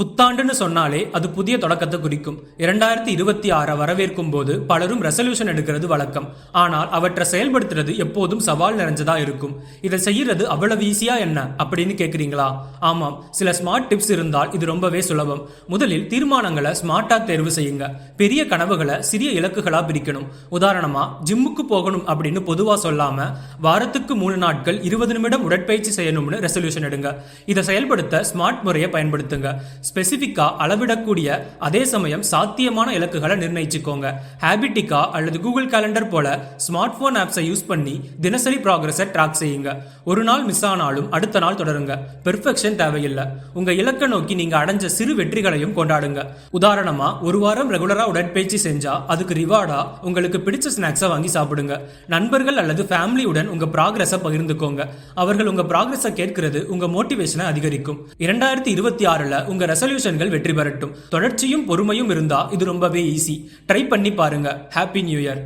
புத்தாண்டுன்னு சொன்னாலே அது புதிய தொடக்கத்தை குறிக்கும். இரண்டாயிரத்தி இருபத்தி ஆறை வரவேற்கும் போது பலரும் ரெசல்யூஷன் எடுக்கிறது வழக்கம். ஆனால் அவற்றை செயல்படுத்துறது எப்போதும் சவால் நிறைஞ்சதா இருக்கும். இதை செய்யறது அவ்வளவு ஈஸியா என்ன? அப்படின்னு கேக்குறீங்களா? ஆமாம் சில ஸ்மார்ட் டிப்ஸ் இருந்தால் இது ரொம்பவே சுலபம். முதலில் தீர்மானங்களை ஸ்மார்ட்டா தேர்வு செய்யுங்க. பெரிய கனவுகளை சிறிய இலக்குகளா பிரிக்கணும். உதாரணமா ஜிம்முக்கு போகணும் அப்படின்னு பொதுவா சொல்லாம வாரத்துக்கு மூணு நாட்கள் இருபது நிமிடம் உடற்பயிற்சி செய்யணும்னு ரெசல்யூஷன் எடுங்க. இதை செயல்படுத்த ஸ்மார்ட் முறையை பயன்படுத்துங்க. ஸ்பெசிஃபிக்கா அளவிடக்கூடிய அதே சமயம் சாத்தியமான இலக்குகளை நிர்ணயிச்சுக்கோங்க. ஹேபிட்டிக்கா அல்லது கூகுள் கேலண்டர் போல ஸ்மார்ட் போன் ஆப்ஸை யூஸ் பண்ணி தினசரி ப்ராக்ரஸை ட்ராக் செய்யுங்க. ஒரு நாள் மிஸ் ஆனாலும் அடுத்த நாள் தொடருங்க. பெர்ஃபெக்ஷன் தேவையில்லை. உங்க இலக்கை நோக்கி நீங்க அடைஞ்ச சிறு வெற்றிகளையும் கொண்டாடுங்க. உதாரணமா ஒரு வாரம் ரெகுலரா உடற்பயிற்சி செஞ்சா அதுக்கு ரிவார்டா உங்களுக்கு பிடிச்ச ஸ்நாக்ஸை வாங்கி சாப்பிடுங்க. நண்பர்கள் அல்லது ஃபேமிலியுடன் உங்க ப்ராக்ரஸை பகிர்ந்துக்கோங்க. அவர்கள் உங்க ப்ராக்ரஸை கேட்கிறது உங்க மோட்டிவேஷனை அதிகரிக்கும். இரண்டாயிரத்தி இருபத்தி ஆறுல உங்க ரெசல்யூஷன்கள் வெற்றி பெறட்டும். தொடர்ச்சியும் பொறுமையும் இருந்தா இது ரொம்பவே ஈஸி ட்ரை பண்ணி பாருங்க. Happy new year